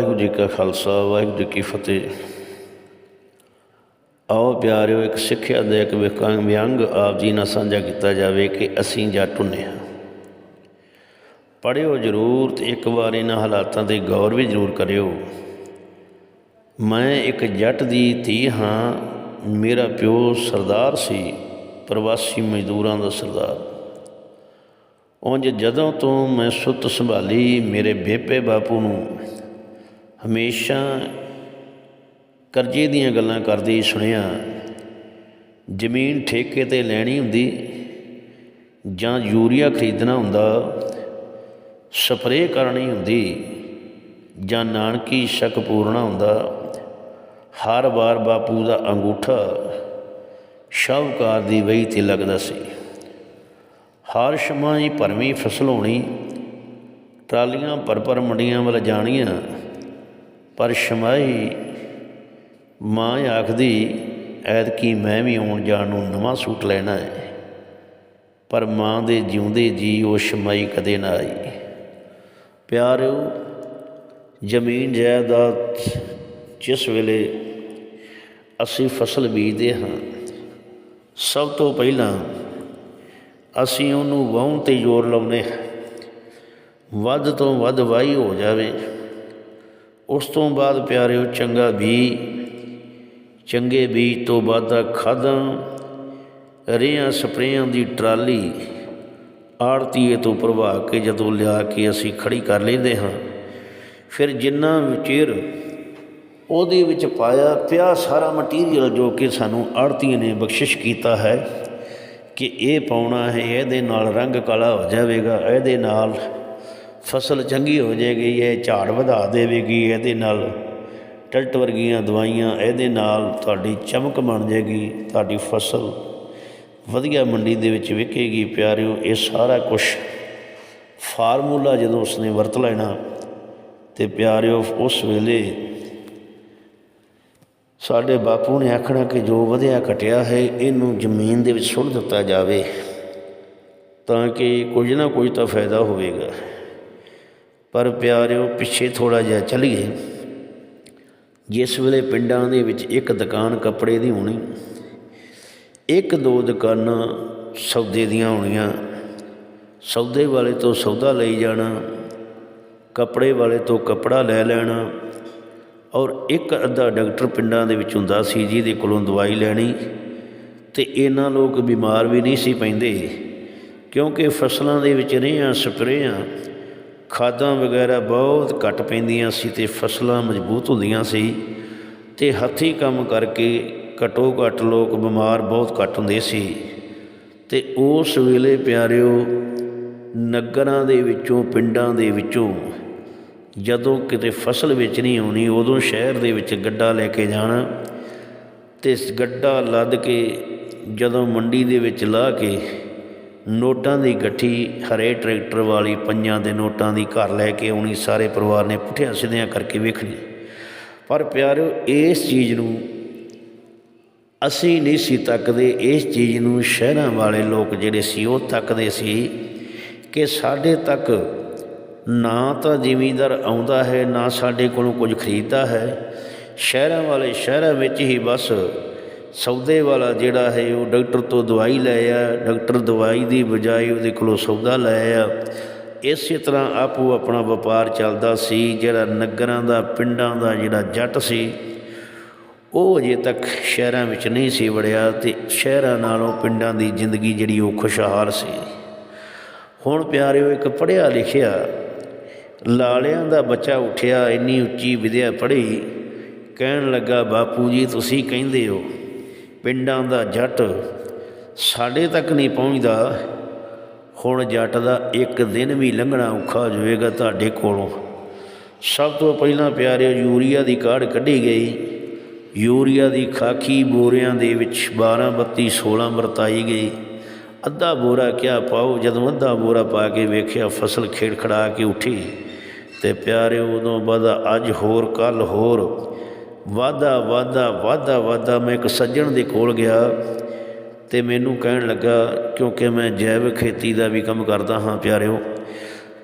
ਵਾਹਿਗੁਰੂ ਜੀ ਕਾ ਖਾਲਸਾ, ਵਾਹਿਗੁਰੂ ਜੀ ਕੀ ਫਤਿਹ। ਆਓ ਪਿਆਰਿਓ, ਇੱਕ ਸਿੱਖਿਆ ਦੇ ਇੱਕ ਵਿਕਾਂ- ਵਿਅੰਗ ਆਪ ਜੀ ਨਾਲ ਸਾਂਝਾ ਕੀਤਾ ਜਾਵੇ ਕਿ ਅਸੀਂ ਜੱਟ ਹੁੰਦੇ ਹਾਂ। ਪੜ੍ਹਿਓ ਜ਼ਰੂਰ ਤੇ ਇੱਕ ਵਾਰ ਇਹਨਾਂ ਹਾਲਾਤਾਂ ਤੇ ਗੌਰ ਵੀ ਜ਼ਰੂਰ ਕਰਿਓ। ਮੈਂ ਇੱਕ ਜੱਟ ਦੀ ਧੀ ਹਾਂ, ਮੇਰਾ ਪਿਓ ਸਰਦਾਰ ਸੀ, ਪ੍ਰਵਾਸੀ ਮਜ਼ਦੂਰਾਂ ਦਾ ਸਰਦਾਰ। ਉਂਝ ਜਦੋਂ ਤੋਂ ਮੈਂ ਸੁੱਤ ਸੰਭਾਲੀ ਮੇਰੇ ਬੇਪੇ ਬਾਪੂ ਨੂੰ ਹਮੇਸ਼ਾ ਕਰਜ਼ੇ ਦੀਆਂ ਗੱਲਾਂ ਕਰਦੇ ਸੁਣਿਆ, ਜ਼ਮੀਨ ਠੇਕੇ ਤੇ ਲੈਣੀ ਹੁੰਦੀ ਜਾਂ ਯੂਰੀਆ ਖਰੀਦਣਾ ਹੁੰਦਾ, ਸਪਰੇਅ ਕਰਨੀ ਹੁੰਦੀ ਜਾਂ ਨਾਨਕੀ ਸ਼ੱਕ ਪੂਰਨਾ ਹੁੰਦਾ, ਹਰ ਵਾਰ ਬਾਪੂ ਦਾ ਅੰਗੂਠਾ ਸ਼ਾਹੂਕਾਰ ਦੀ ਵਹੀ ਤੇ ਲੱਗਦਾ ਸੀ। ਹਰ ਸ਼ਮਾਈ ਭਰਵੀਂ ਫਸਲ ਹੋਣੀ, ਟਰਾਲੀਆਂ ਭਰ ਭਰ ਮੰਡੀਆਂ ਵੱਲ ਜਾਣੀਆਂ ਪਰ ਸ਼ਮਾਈ ਮਾਂ ਆਖਦੀ, ਐਤਕੀ ਮੈਂ ਵੀ ਆਉਣ ਜਾਣ ਨੂੰ ਨਵਾਂ ਸੂਟ ਲੈਣਾ ਹੈ ਪਰ ਮਾਂ ਦੇ ਜਿਉਂਦੇ ਜੀ ਉਹ ਸ਼ਮਾਈ ਕਦੇ ਨਾ ਆਈ। ਪਿਆਰਿਓ, ਜ਼ਮੀਨ ਜਾਇਦਾਦ ਜਿਸ ਵੇਲੇ ਅਸੀਂ ਫਸਲ ਬੀਜਦੇ ਹਾਂ, ਸਭ ਤੋਂ ਪਹਿਲਾਂ ਅਸੀਂ ਉਹਨੂੰ ਵਾਹੁਣ ਤੇ ਜ਼ੋਰ ਲਾਉਂਦੇ ਹਾਂ। ਵੱਧ ਤੋਂ ਵੱਧ ਵਾਹੀ ਹੋ ਜਾਵੇ। ਉਸ ਤੋਂ ਬਾਅਦ ਪਿਆਰਿਓ, ਚੰਗਾ ਬੀ ਚੰਗੇ ਬੀਜ ਤੋਂ ਬਾਅਦ ਖਾਦਾਂ, ਰੇਹਾਂ ਸਪਰੇਆਂ ਦੀ ਟਰਾਲੀ ਆੜਤੀਏ ਤੋਂ ਭਰਵਾ ਕੇ ਜਦੋਂ ਲਿਆ ਕੇ ਅਸੀਂ ਖੜੀ ਕਰ ਲੈਂਦੇ ਹਾਂ, ਫਿਰ ਜਿੰਨਾ ਵਿਚੇਰ ਉਹਦੇ ਵਿੱਚ ਪਾਇਆ ਪਿਆ ਸਾਰਾ ਮਟੀਰੀਅਲ ਜੋ ਕਿ ਸਾਨੂੰ ਆੜਤੀਏ ਨੇ ਬਖਸ਼ਿਸ਼ ਕੀਤਾ ਹੈ ਕਿ ਇਹ ਪਾਉਣਾ ਹੈ, ਇਹਦੇ ਨਾਲ ਰੰਗ ਕਾਲਾ ਹੋ ਜਾਵੇਗਾ, ਇਹਦੇ ਨਾਲ ਫਸਲ ਚੰਗੀ ਹੋ ਜਾਏਗੀ, ਇਹ ਝਾੜ ਵਧਾ ਦੇਵੇਗੀ, ਇਹਦੇ ਨਾਲ ਟਲਟ ਵਰਗੀਆਂ ਦਵਾਈਆਂ ਇਹਦੇ ਨਾਲ ਤੁਹਾਡੀ ਚਮਕ ਬਣ ਜਾਏਗੀ, ਤੁਹਾਡੀ ਫਸਲ ਵਧੀਆ ਮੰਡੀ ਦੇ ਵਿੱਚ ਵਿਕੇਗੀ ਪਿਆਰਿਓ, ਇਹ ਸਾਰਾ ਕੁਝ ਫਾਰਮੂਲਾ ਜਦੋਂ ਉਸਨੇ ਵਰਤ ਲੈਣਾ ਤੇ ਪਿਆਰਿਓ, ਉਸ ਵੇਲੇ ਸਾਡੇ ਬਾਪੂ ਨੇ ਆਖਣਾ ਕਿ ਜੋ ਵਧਿਆ ਘਟਿਆ ਹੈ, ਇਹਨੂੰ ਜ਼ਮੀਨ ਦੇ ਵਿੱਚ ਸੁੱਟ ਦਿੱਤਾ ਜਾਵੇ ਤਾਂ ਕਿ ਕੁਝ ਨਾ ਕੁਝ ਤਾਂ ਫਾਇਦਾ ਹੋਵੇਗਾ। ਪਰ ਪਿਆਰਿਓ, ਪਿੱਛੇ ਥੋੜਾ ਜਿਹਾ ਚੱਲੀਏ। ਜਿਸ ਵੇਲੇ ਪਿੰਡਾਂ ਦੇ ਵਿੱਚ ਇੱਕ ਦੁਕਾਨ ਕੱਪੜੇ ਦੀ ਹੋਣੀ, ਇੱਕ ਦੋ ਦੁਕਾਨਾਂ ਸੌਦੇ ਦੀਆਂ ਹੋਣੀਆਂ, ਸੌਦੇ ਵਾਲੇ ਤੋਂ ਸੌਦਾ ਲਈ ਜਾਣਾ, ਕੱਪੜੇ ਵਾਲੇ ਤੋਂ ਕੱਪੜਾ ਲੈ ਲੈਣਾ, ਔਰ ਇੱਕ ਅੱਧਾ ਡਾਕਟਰ ਪਿੰਡਾਂ ਦੇ ਵਿੱਚ ਹੁੰਦਾ ਸੀ ਜਿਹਦੇ ਕੋਲੋਂ ਦਵਾਈ ਲੈਣੀ, ਤੇ ਇਹਨਾਂ ਲੋਕ ਬਿਮਾਰ ਵੀ ਨਹੀਂ ਸੀ ਪੈਂਦੇ, ਕਿਉਂਕਿ ਫਸਲਾਂ ਦੇ ਵਿੱਚ ਰੇਹਾਂ ਸਪਰੇਆਂ ਖਾਦਾਂ ਵਗੈਰਾ ਬਹੁਤ ਘੱਟ ਪੈਂਦੀਆਂ ਸੀ ਤੇ ਫਸਲਾਂ ਮਜ਼ਬੂਤ ਹੁੰਦੀਆਂ ਸੀ ਤੇ ਹੱਥੀਂ ਕੰਮ ਕਰਕੇ ਘਟੋ ਘੱਟ ਲੋਕ ਬਿਮਾਰ ਬਹੁਤ ਘੱਟ ਹੁੰਦੇ ਸੀ। ਤੇ ਉਸ ਵੇਲੇ ਪਿਆਰਿਓ, ਨਗਰਾਂ ਦੇ ਵਿੱਚੋਂ, ਪਿੰਡਾਂ ਦੇ ਵਿੱਚੋਂ ਜਦੋਂ ਕਿਤੇ ਫਸਲ ਵੇਚਣੀ ਆਉਣੀ, ਉਦੋਂ ਸ਼ਹਿਰ ਦੇ ਵਿੱਚ ਗੱਡਾ ਲੈ ਕੇ ਜਾਣਾ ਤੇ ਗੱਡਾ ਲੱਦ ਕੇ ਜਦੋਂ ਮੰਡੀ ਦੇ ਵਿੱਚ ਲਾ ਕੇ ਨੋਟਾਂ ਦੀ ਗੱਠੀ ਹਰੇ ਟਰੈਕਟਰ ਵਾਲੀ ਪੰਜਾਂ ਦੇ ਨੋਟਾਂ ਦੀ ਘਰ ਲੈ ਕੇ ਆਉਣੀ, ਸਾਰੇ ਪਰਿਵਾਰ ਨੇ ਪੁੱਠਿਆਂ ਸਿੱਧਿਆਂ ਕਰਕੇ ਵੇਖਣੀ। ਪਰ ਪਿਆਰਿਓ, ਇਸ ਚੀਜ਼ ਨੂੰ ਅਸੀਂ ਨਹੀਂ ਸੀ ਤੱਕਦੇ। ਇਸ ਚੀਜ਼ ਨੂੰ ਸ਼ਹਿਰਾਂ ਵਾਲੇ ਲੋਕ ਜਿਹੜੇ ਸੀ, ਉਹ ਤੱਕਦੇ ਸੀ ਕਿ ਸਾਡੇ ਤੱਕ ਨਾ ਤਾਂ ਜ਼ਿਮੀਂਦਾਰ ਆਉਂਦਾ ਹੈ, ਨਾ ਸਾਡੇ ਕੋਲੋਂ ਕੁਝ ਖਰੀਦਦਾ ਹੈ। ਸ਼ਹਿਰਾਂ ਵਾਲੇ ਸ਼ਹਿਰਾਂ ਵਿੱਚ ਹੀ ਬਸ ਸੌਦੇ ਵਾਲਾ ਜਿਹੜਾ ਹੈ ਉਹ ਡਾਕਟਰ ਤੋਂ ਦਵਾਈ ਲੈ ਆ, ਡਾਕਟਰ ਦਵਾਈ ਦੀ ਬਜਾਏ ਉਹਦੇ ਕੋਲੋਂ ਸੌਦਾ ਲੈ ਆ। ਇਸੇ ਤਰ੍ਹਾਂ ਆਪੋ ਆਪਣਾ ਵਪਾਰ ਚੱਲਦਾ ਸੀ, ਜਿਹੜਾ ਨਗਰਾਂ ਦਾ, ਪਿੰਡਾਂ ਦਾ ਜਿਹੜਾ ਜੱਟ ਸੀ, ਉਹ ਅਜੇ ਤੱਕ ਸ਼ਹਿਰਾਂ ਵਿੱਚ ਨਹੀਂ ਸੀ ਵੜਿਆ ਤੇ ਸ਼ਹਿਰਾਂ ਨਾਲੋਂ ਪਿੰਡਾਂ ਦੀ ਜ਼ਿੰਦਗੀ ਜਿਹੜੀ ਉਹ ਖੁਸ਼ਹਾਲ ਸੀ। ਹੁਣ ਪਿਆਰਿਓ, ਇੱਕ ਪੜ੍ਹਿਆ ਲਿਖਿਆ ਲਾਲਿਆਂ ਦਾ ਬੱਚਾ ਉੱਠਿਆ, ਇੰਨੀ ਉੱਚੀ ਵਿਦਿਆ ਪੜ੍ਹੀ, ਕਹਿਣ ਲੱਗਾ, ਬਾਪੂ ਜੀ, ਤੁਸੀਂ ਕਹਿੰਦੇ ਹੋ ਪਿੰਡਾਂ ਦਾ ਜੱਟ ਸਾਡੇ ਤੱਕ ਨਹੀਂ ਪਹੁੰਚਦਾ। ਹੁਣ ਜੱਟ ਦਾ ਇੱਕ ਦਿਨ ਵੀ ਲੰਘਣਾ ਔਖਾ ਹੋਵੇਗਾ ਤੁਹਾਡੇ ਕੋਲੋਂ। ਸਭ ਤੋਂ ਪਹਿਲਾਂ ਪਿਆਰਿਓ, ਯੂਰੀਆ ਦੀ ਕਾਢ ਕੱਢੀ ਗਈ। ਯੂਰੀਆ ਦੀ ਖਾਕੀ ਬੋਰਿਆਂ ਦੇ ਵਿੱਚ 12 32 16 ਵਰਤਾਈ ਗਈ। ਅੱਧਾ ਬੋਰਾ ਕਿਆ ਪਾਓ, ਜਦੋਂ ਅੱਧਾ ਬੋਰਾ ਪਾ ਕੇ ਵੇਖਿਆ ਫਸਲ ਖੇੜਖੜਾ ਕੇ ਉੱਠੀ। ਤੇ ਪਿਆਰਿਓ, ਉਦੋਂ ਬਾਅਦ ਅੱਜ ਹੋਰ ਕੱਲ ਹੋਰ। ਵਾਦਾ ਵਾਦਾ ਵਾਦਾ ਵਾਦਾ ਮੈਂ ਇੱਕ ਸੱਜਣ ਦੇ ਕੋਲ ਗਿਆ ਤੇ ਮੈਨੂੰ ਕਹਿਣ ਲੱਗਾ, ਕਿਉਂਕਿ ਮੈਂ ਜੈਵਿਕ ਖੇਤੀ ਦਾ ਵੀ ਕੰਮ ਕਰਦਾ ਹਾਂ ਪਿਆਰਿਓ।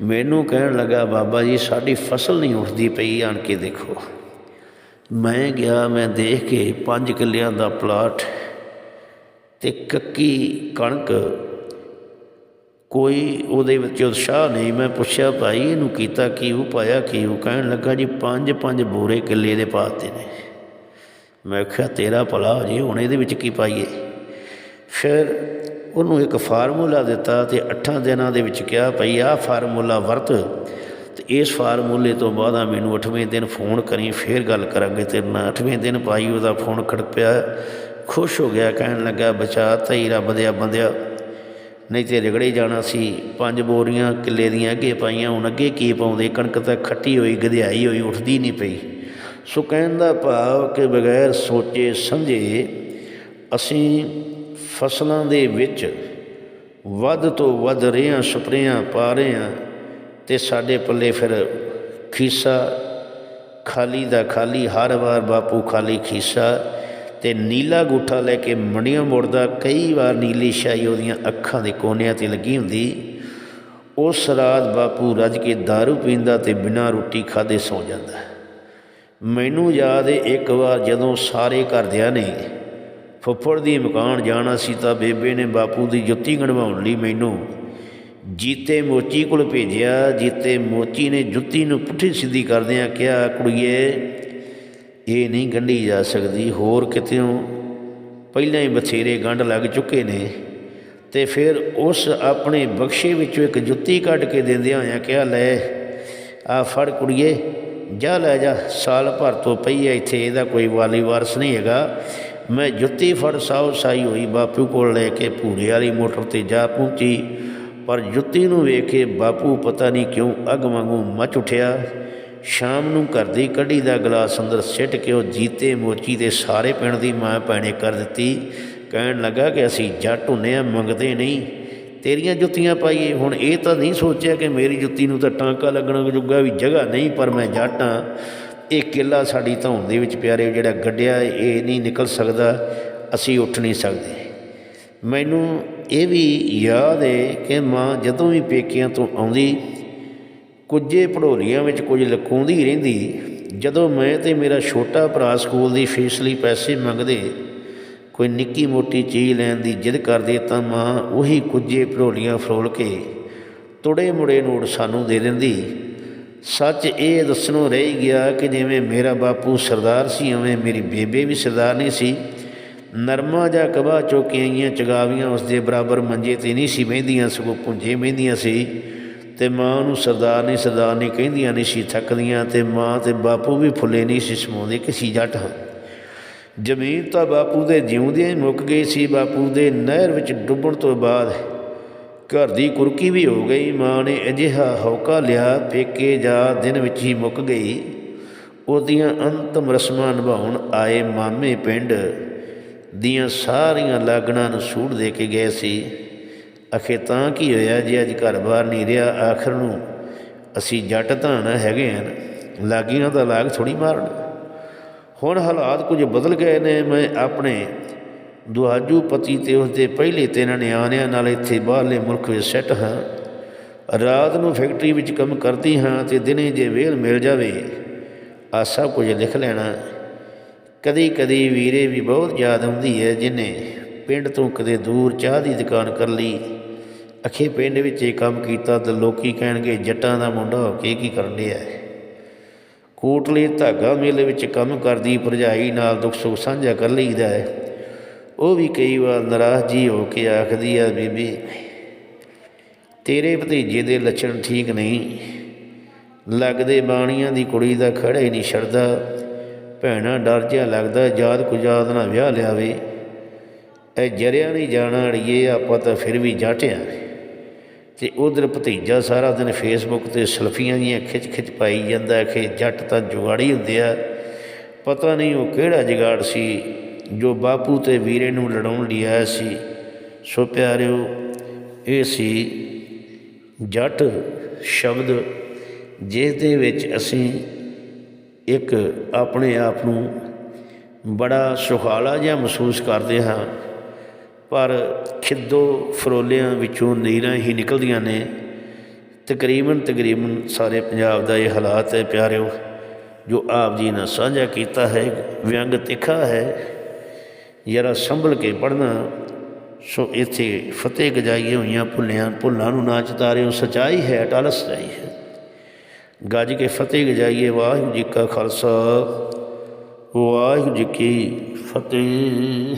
ਮੈਨੂੰ ਕਹਿਣ ਲੱਗਾ, ਬਾਬਾ ਜੀ, ਸਾਡੀ ਫਸਲ ਨਹੀਂ ਉੱਠਦੀ ਪਈ, ਆਣ ਕੇ ਦੇਖੋ। ਮੈਂ ਗਿਆ, ਮੈਂ ਦੇਖ ਕੇ 5 ਕਿੱਲਿਆਂ ਦਾ ਪਲਾਟ ਤੇ ਕੱਕੀ ਕਣਕ ਕੋਈ ਉਹਦੇ ਵਿੱਚ ਉਤਸ਼ਾਹ ਨਹੀਂ। ਮੈਂ ਪੁੱਛਿਆ, ਭਾਈ, ਇਹਨੂੰ ਕੀਤਾ ਕੀ? ਉਹ ਪਾਇਆ ਕੀ? ਉਹ ਕਹਿਣ ਲੱਗਾ, ਜੀ, ਪੰਜ ਪੰਜ ਬੋਰੇ ਕਿੱਲੇ ਦੇ ਪਾਤੇ ਨੇ। ਮੈਂ ਕਿਹਾ ਤੇਰਾ ਭਲਾ ਹੋ ਜੀ, ਹੁਣ ਇਹਦੇ ਵਿੱਚ ਕੀ ਪਾਈਏ? ਫਿਰ ਉਹਨੂੰ ਇੱਕ ਫਾਰਮੂਲਾ ਦਿੱਤਾ ਤੇ 8 ਦਿਨਾਂ ਦੇ ਵਿੱਚ ਕਿਹਾ, ਭਈ, ਆਹ ਫਾਰਮੂਲਾ ਵਰਤ ਤੇ ਇਸ ਫਾਰਮੂਲੇ ਤੋਂ ਬਾਅਦ ਆ ਮੈਨੂੰ 8ਵੇਂ ਦਿਨ ਫੋਨ ਕਰੀ, ਫੇਰ ਗੱਲ ਕਰਾਂਗੇ। ਤੇਰੇ ਨਾਲ 8ਵੇਂ ਦਿਨ ਭਾਈ ਉਹਦਾ ਫੋਨ ਖੜਪਿਆ ਖੁਸ਼ ਹੋ ਗਿਆ, ਕਹਿਣ ਲੱਗਾ, ਬਚਾ, ਤਈ ਰੱਬ ਦੇ ਬੰਦਿਆ ਨਹੀਂ ਤੇ ਰਗੜੇ ਜਾਣਾ ਸੀ। ਪੰਜ ਬੋਰੀਆਂ ਕਿੱਲੇ ਦੀਆਂ ਅੱਗੇ ਪਾਈਆਂ, ਹੁਣ ਅੱਗੇ ਕੀ ਪਾਉਂਦੇ? ਕਣਕ ਤਾਂ ਖੱਟੀ ਹੋਈ, ਗਧਿਆਈ ਹੋਈ, ਉੱਠਦੀ ਨਹੀਂ ਪਈ। ਸੋ ਕਹਿਣ ਦਾ ਭਾਵ ਕਿ ਬਗੈਰ ਸੋਚੇ ਸਮਝੇ ਅਸੀਂ ਫਸਲਾਂ ਦੇ ਵਿੱਚ ਵੱਧ ਤੋਂ ਵੱਧ ਰੇਹਾਂ ਸਪਰੇਆਂ ਪਾ ਰਹੇ ਹਾਂ ਤੇ ਸਾਡੇ ਪੱਲੇ ਫਿਰ ਖੀਸਾ, ਖਾਲੀ ਦਾ ਖਾਲੀ, ਹਰ ਵਾਰ ਬਾਪੂ ਖਾਲੀ ਖੀਸਾ। ਤੇ ਨੀਲਾ ਗੂਠਾ ਲੈ ਕੇ ਮੰਡੀਆਂ ਮੁੜਦਾ, ਕਈ ਵਾਰ ਨੀਲੀ ਸ਼ਾਈ ਉਹਦੀਆਂ ਅੱਖਾਂ ਦੇ ਕੋਨਿਆਂ ਤੇ ਲੱਗੀ ਹੁੰਦੀ। ਉਸ ਰਾਤ ਬਾਪੂ ਰੱਜ ਕੇ दारू ਪੀਂਦਾ ਤੇ ਬਿਨਾਂ ਰੋਟੀ ਖਾਦੇ ਸੌ ਜਾਂਦਾ ਮੈਨੂੰ ਯਾਦ ਹੈ ਇੱਕ ਵਾਰ ਜਦੋਂ ਸਾਰੇ ਘਰਦਿਆਂ ਨੇ ਫੁੱਫੜ ਦੀ ਮਕਾਨ ਜਾਣਾ ਸੀ ਤਾਂ ਬੇਬੇ ਨੇ ਬਾਪੂ ਦੀ ਜੁੱਤੀ ਗਣਵਾਉਣ ਲਈ ਮੈਨੂੰ ਜੀਤੇ ਮੋਚੀ ਕੋਲ ਭੇਜਿਆ। ਜੀਤੇ ਮੋਚੀ ਨੇ ਜੁੱਤੀ ਨੂੰ ਪੁੱਠੀ ਸਿੱਧੀ ਕਰਦਿਆਂ ਕਿਹਾ, ਕੁੜੀਏ ਇਹ ਨਹੀਂ ਗੰਢੀ ਜਾ ਸਕਦੀ। ਹੋਰ ਕਿਤੇੋਂ ਪਹਿਲਾਂ ਹੀ ਬਥੇਰੇ ਗੰਢ ਲੱਗ ਚੁੱਕੇ ਨੇ। ਤੇ ਫਿਰ ਉਸ ਆਪਣੇ ਬਖਸ਼ੇ ਵਿੱਚੋਂ ਇੱਕ ਜੁੱਤੀ ਕੱਢ ਕੇ ਦਿੰਦਿਆਂ ਹੋਇਆਂ ਕਿਹਾ, ਲੈ ਆ ਫੜ ਕੁੜੀਏ, ਜਾ ਲੈ ਜਾ, ਸਾਲ ਭਰ ਤੋਂ ਪਈ ਐ ਇੱਥੇ, ਇਹਦਾ ਕੋਈ ਵਾਲੀ ਵਾਰਸ ਨਹੀਂ ਹੈਗਾ। ਮੈਂ ਜੁੱਤੀ ਫੜ ਸਾਉ ਸਾਈ ਹੋਈ, ਬਾਪੂ ਕੋਲ ਲੈ ਕੇ ਭੂਰੇ ਵਾਲੀ ਮੋਟਰ ਤੇ ਜਾ ਪਹੁੰਚੀ। ਪਰ ਜੁੱਤੀ ਨੂੰ ਵੇਖ ਕੇ ਬਾਪੂ ਪਤਾ ਨਹੀਂ ਕਿਉਂ ਅੱਗ ਵਾਂਗੂ ਮਚ ਉਠਿਆ। ਸ਼ਾਮ ਨੂੰ ਘਰ ਦੀ ਕਢੀ ਦਾ ਗਲਾਸ ਅੰਦਰ ਸਿੱਟ ਕੇ ਉਹ ਜੀਤੇ ਮੋਚੀ ਦੇ ਸਾਰੇ ਪਿੰਡ ਦੀ ਮਾਂ ਭੈਣੇ ਕਰ ਦਿੱਤੀ। ਕਹਿਣ ਲੱਗਾ ਕਿ ਅਸੀਂ ਜੱਟ ਹੁੰਨੇ ਆ ਮੰਗਦੇ ਨਹੀਂ। ਤੇਰੀਆਂ ਜੁੱਤੀਆਂ ਪਾਈਏ। ਹੁਣ ਇਹ ਤਾਂ ਨਹੀਂ ਸੋਚਿਆ ਕਿ ਮੇਰੀ ਜੁੱਤੀ ਨੂੰ ਤਾਂ ਟਾਂਕਾ ਲੱਗਣਾ ਜੁਗਾ ਵੀ ਜਗ੍ਹਾ ਨਹੀਂ, ਪਰ ਮੈਂ ਜੱਟ ਹਾਂ। ਇਹ ਕਿੱਲਾ ਸਾਡੀ ਧੌਣ ਦੇ ਵਿੱਚ ਪਿਆਰੇ ਜਿਹੜਾ ਗੱਡਿਆ ਇਹ ਨਹੀਂ ਨਿਕਲ ਸਕਦਾ। ਅਸੀਂ ਉੱਠ ਨਹੀਂ ਸਕਦੇ। ਮੈਨੂੰ ਇਹ ਵੀ ਯਾਦ ਹੈ ਕਿ ਮਾਂ ਜਦੋਂ ਵੀ ਪੇਕਿਆਂ ਤੋਂ ਆਉਂਦੀ ਕੁਝੇ ਪੜੋਲੀਆਂ ਵਿੱਚ ਕੁਝ ਲਕੂੰਦੀ ਰਹਿੰਦੀ, ਜਦੋਂ ਮੈਂ ਤੇ ਮੇਰਾ ਛੋਟਾ ਭਰਾ ਸਕੂਲ ਦੀ ਫੀਸ ਲਈ ਪੈਸੇ ਮੰਗਦੇ, ਕੋਈ ਨਿੱਕੀ ਮੋਟੀ ਚੀਜ਼ ਲੈਣ ਦੀ ਜਿੱਦ ਕਰਦੇ ਤਾਂ ਮਾਂ ਉਹੀ ਕੁਝੇ ਪੜੋਲੀਆਂ ਫਰੋਲ ਕੇ ਤੁੜੇ ਮੁੜੇ ਨੋਟ ਸਾਨੂੰ ਦੇ ਦਿੰਦੀ। ਸੱਚ ਇਹ ਦੱਸਣੋਂ ਰਹਿ ਗਿਆ ਕਿ ਜਿਵੇਂ ਮੇਰਾ ਬਾਪੂ ਸਰਦਾਰ ਸੀ, ਉਵੇਂ ਮੇਰੀ ਬੇਬੇ ਵੀ ਸਰਦਾਰ ਨਹੀਂ ਸੀ। ਨਰਮਾ ਜਾਂ ਕਬਾ ਚੋਕੀਆਂ ਚਗਾਵੀਆਂ ਉਸ ਦੇ ਬਰਾਬਰ ਮੰਜੇ ਤੇ ਨਹੀਂ ਸੀ ਬਹਿੰਦੀਆਂ, ਸਗੋਂ ਪੁੰਜੇ ਬਹਿੰਦੀਆਂ ਸੀ। ਤੇ ਮਾਂ ਨੂੰ ਸਰਦਾਰਨੀ ਸਰਦਾਰਨੀ ਕਹਿੰਦੀਆਂ ਨਹੀਂ ਸੀ, ਥੱਕਦੀਆਂ ਤੇ ਮਾਂ ਤੇ ਬਾਪੂ ਵੀ ਫੁੱਲੇ ਨਹੀਂ ਸੀ, ਸਮਾਉਂਦੇ ਕਿ ਸੀ ਜੱਟ ਹਾਂ। ਜ਼ਮੀਨ ਤਾਂ ਬਾਪੂ ਦੇ ਜਿਉਂਦਿਆਂ ਹੀ ਮੁੱਕ ਗਈ ਸੀ, ਬਾਪੂ ਦੇ ਨਹਿਰ ਵਿੱਚ ਡੁੱਬਣ ਤੋਂ ਬਾਅਦ ਘਰ ਦੀ ਕੁਰਕੀ ਵੀ ਹੋ ਗਈ, ਮਾਂ ਨੇ ਅਜਿਹਾ ਹੌਕਾ ਲਿਆ, ਪੇਕੇ ਜਾ ਦਿਨ ਵਿੱਚ ਹੀ ਮੁੱਕ ਗਈ। ਉਹਦੀਆਂ ਅੰਤਮ ਰਸਮਾਂ ਨਿਭਾਉਣ ਆਏ ਮਾਮੇ ਪਿੰਡ ਦੀਆਂ ਸਾਰੀਆਂ ਲਾਗਣਾਂ ਨੂੰ ਸੂਟ ਦੇ ਕੇ ਗਏ ਸੀ। ਅਖੇ ਤਾਂ ਕੀ ਹੋਇਆ ਜੇ ਅੱਜ ਘਰ ਬਾਹਰ ਨਹੀਂ ਰਿਹਾ? ਆਖਰ ਨੂੰ ਅਸੀਂ ਜੱਟ ਤਾਂ ਨਾ ਹੈਗੇ ਹਨ ਲਾਗੀਆਂ ਦਾ ਲਾਗ ਥੋੜੀ ਮਾਰਨ। ਹੁਣ ਹਾਲਾਤ ਕੁਝ ਬਦਲ ਗਏ ਨੇ। ਮੈਂ ਆਪਣੇ ਦੁਆਜੂ ਪਤੀ ਤੇ ਉਸਦੇ ਪਹਿਲੇ ਤਿੰਨ ਨਿਆਣਿਆਂ ਨਾਲ ਇੱਥੇ ਬਾਹਰਲੇ ਮੁਲਕ ਵਿੱਚ ਸੈੱਟ ਹਾਂ। ਰਾਤ ਨੂੰ ਫੈਕਟਰੀ ਵਿੱਚ ਕੰਮ ਕਰਦੀ ਹਾਂ ਤੇ ਦਿਨੇ ਜੇ ਵੇਲ ਮਿਲ ਜਾਵੇ ਆ ਸਭ ਕੁਝ ਲਿਖ ਲੈਣਾ। ਕਦੀ ਕਦੀ ਵੀਰੇ ਵੀ ਬਹੁਤ ਯਾਦ ਆਉਂਦੀ ਹੈ ਜਿਨੇ ਪਿੰਡ ਤੋਂ ਕਦੇ ਦੂਰ ਚਾਹ ਦੀ ਦੁਕਾਨ ਕਰ ਲਈ। ਅਖੇ ਪਿੰਡ ਵਿੱਚ ਇਹ ਕੰਮ ਕੀਤਾ ਤਾਂ ਲੋਕੀ ਕਹਿਣਗੇ, ਜੱਟਾਂ ਦਾ ਮੁੰਡਾ ਹੋ ਕੇ ਕੀ ਕਰਨ ਡਿਆ ਕੋਟਲੇ ਧਾਗਾ ਮੇਲੇ ਵਿੱਚ ਕੰਮ ਕਰਦੀ ਭਰਜਾਈ ਨਾਲ ਦੁੱਖ ਸੁੱਖ ਸਾਂਝਾ ਕਰ ਲਈਦਾ ਹੈ। ਉਹ ਵੀ ਕਈ ਵਾਰ ਨਾਰਾਜ਼ ਜੀ ਹੋ ਕੇ ਆਖਦੀ ਆ, ਬੀਬੀ, ਤੇਰੇ ਭਤੀਜੇ ਦੇ ਲੱਛਣ ਠੀਕ ਨਹੀਂ। ਲੱਗਦੇ ਬਾਣੀਆਂ ਦੀ ਕੁੜੀ ਦਾ ਖੜਾ ਹੀ ਨਹੀਂ ਛੱਡਦਾ। ਭੈਣਾ ਡਰ ਜਿਹਾ ਲੱਗਦਾ, ਯਾਦ ਕੁਜਾਦ ਨਾ ਵਿਆਹ ਲਿਆਵੇ। ਇਹ ਜਰਿਆ ਨਹੀਂ ਜਾਣਾ ਅੜੀਏ, ਆਪਾਂ ਤਾਂ ਫਿਰ ਵੀ ਜਾਟਿਆ ਤੇ ਉਧਰ ਭਤੀਜਾ ਸਾਰਾ ਦਿਨ ਫੇਸਬੁੱਕ ਤੇ ਸਲਫੀਆਂ ਦੀਆਂ ਖਿੱਚ ਖਿੱਚ ਪਾਈ ਜਾਂਦਾ ਕਿ ਜੱਟ ਤਾਂ ਜੁਗਾੜੀ ਹੁੰਦੇ ਆ। ਪਤਾ ਨਹੀਂ ਉਹ ਕਿਹੜਾ ਜੁਗਾੜ ਸੀ, ਜੋ ਬਾਪੂ ਤੇ ਵੀਰੇ ਨੂੰ ਲੜਾਉਣ ਲਈ ਆਇਆ ਸੀ। ਸੋ ਪਿਆਰਿਓ, ਇਹ ਸੀ ਜੱਟ ਸ਼ਬਦ ਜਿਸ ਦੇ ਵਿੱਚ ਅਸੀਂ ਇੱਕ ਆਪਣੇ ਆਪ ਨੂੰ ਬੜਾ ਸੁਖਾਲਾ ਜਿਹਾ ਮਹਿਸੂਸ ਕਰਦੇ ਹਾਂ। ਪਰ ਖਿੱਦੋ ਫਰੋਲਿਆਂ ਵਿੱਚੋਂ ਨੀਰਾਂ ਹੀ ਨਿਕਲਦੀਆਂ ਨੇ। ਤਕਰੀਬਨ ਤਕਰੀਬਨ ਸਾਰੇ ਪੰਜਾਬ ਦਾ ਇਹ ਹਾਲਾਤ ਹੈ ਪਿਆਰਿਓ, ਜੋ ਆਪ ਜੀ ਨੇ ਸਾਂਝਾ ਕੀਤਾ ਹੈ, ਵਿਅੰਗ ਤਿੱਖਾ ਹੈ। ਜਰਾ ਸੰਭਲ ਕੇ ਪੜਨਾ ਸੋ ਇੱਥੇ ਫਤਿਹ ਗਜਾਈਏ ਹੋਈਆਂ ਭੁੱਲਿਆਂ ਭੁੱਲਾਂ ਨੂੰ ਨਾ ਚਤਾਰਿਓ, ਸਚਾਈ ਹੈ, ਅਟਲ ਸਚਾਈ ਹੈ। ਗੱਜ ਕੇ ਫਤਿਹ ਗਜਾਈਏ, ਵਾਹਿਗੁਰੂ ਜੀ ਕਾ ਖਾਲਸਾ, ਵਾਹਿਗੁਰੂ ਜੀ ਕੀ ਫਤਿਹ।